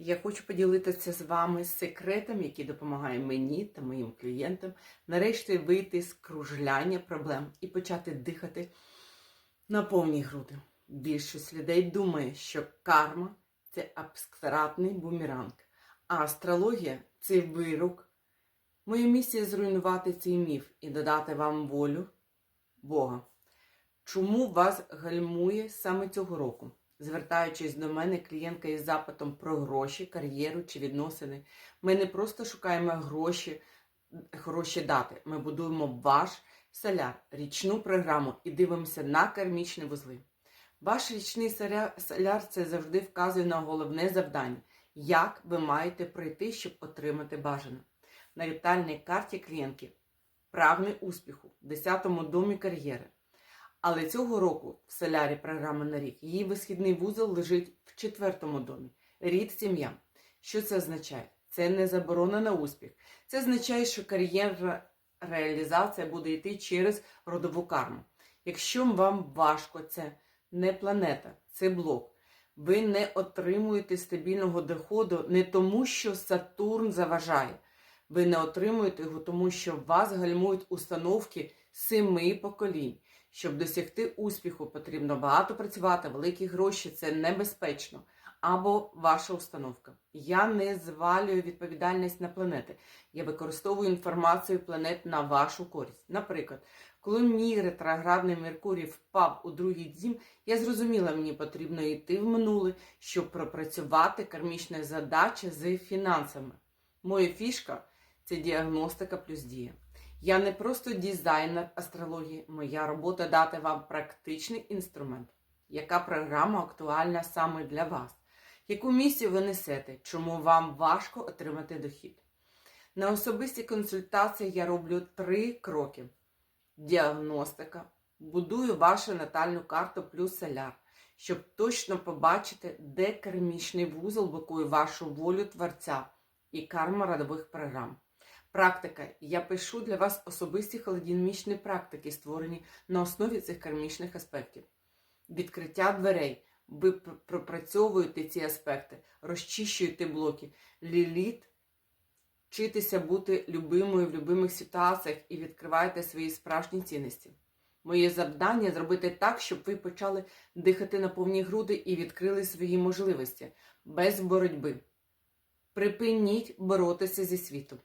Я хочу поділитися з вами секретом, який допомагає мені та моїм клієнтам нарешті вийти з кружляння проблем і почати дихати на повні груди. Більшість людей думає, що карма це абстрактний бумеранг, а астрологія це вирок. Моя місія зруйнувати цей міф і додати вам волю Бога. Чому вас гальмує саме цього року? Звертаючись до мене, клієнтка із запитом про гроші, кар'єру чи відносини, ми не просто шукаємо гроші, хороші дати. Ми будуємо ваш соляр, річну програму і дивимося на кармічні вузли. Ваш річний соляр це завжди вказує на головне завдання, як ви маєте пройти, щоб отримати бажане. На вітальній карті клієнтки прагне успіху в 10-му домі кар'єри. Але цього року в солярі програми на рік її висхідний вузол лежить в четвертому домі. Рід сім'я. Що це означає? Це не заборона на успіх. Це означає, що кар'єрна реалізація буде йти через родову карму. Якщо вам важко, це не планета, це блок. Ви не отримуєте стабільного доходу не тому, що Сатурн заважає. Ви не отримуєте його, тому що вас гальмують установки семи поколінь. Щоб досягти успіху, потрібно багато працювати, великі гроші це небезпечно. Або ваша установка. Я не звалюю відповідальність на планети. Я використовую інформацію планет на вашу користь. Наприклад, коли мій ретроградний Меркурій впав у другий дім, я зрозуміла, мені потрібно йти в минуле, щоб пропрацювати кармічні задачі з фінансами. Моя фішка це діагностика плюс дія. Я не просто дизайнер астрології, моя робота дати вам практичний інструмент. Яка програма актуальна саме для вас? Яку місію ви несете? Чому вам важко отримати дохід? На особистій консультації я роблю три кроки: діагностика, будую вашу натальну карту плюс соляр, щоб точно побачити, де кармічний вузол блокує вашу волю творця і карма родових програм. Практика. Я пишу для вас особисті холодинамічні практики, створені на основі цих кармічних аспектів. Відкриття дверей. Ви пропрацьовуєте ці аспекти, розчищуєте блоки. Ліліт. Вчитися бути любимою в любимих ситуаціях і відкриваєте свої справжні цінності. Моє завдання зробити так, щоб ви почали дихати на повні груди і відкрили свої можливості без боротьби. Припиніть боротися зі світом.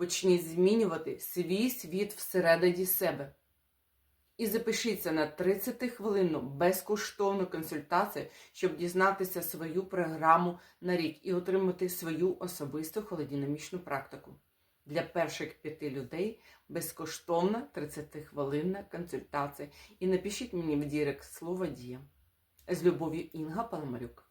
Почніть змінювати свій світ всередині себе. І запишіться на 30-хвилинну безкоштовну консультацію, щоб дізнатися свою програму на рік і отримати свою особисту холодинамічну практику. Для перших п'яти людей безкоштовна 30-хвилинна консультація. І напишіть мені в дірект слово дія. З любов'ю Інга Паламарюк.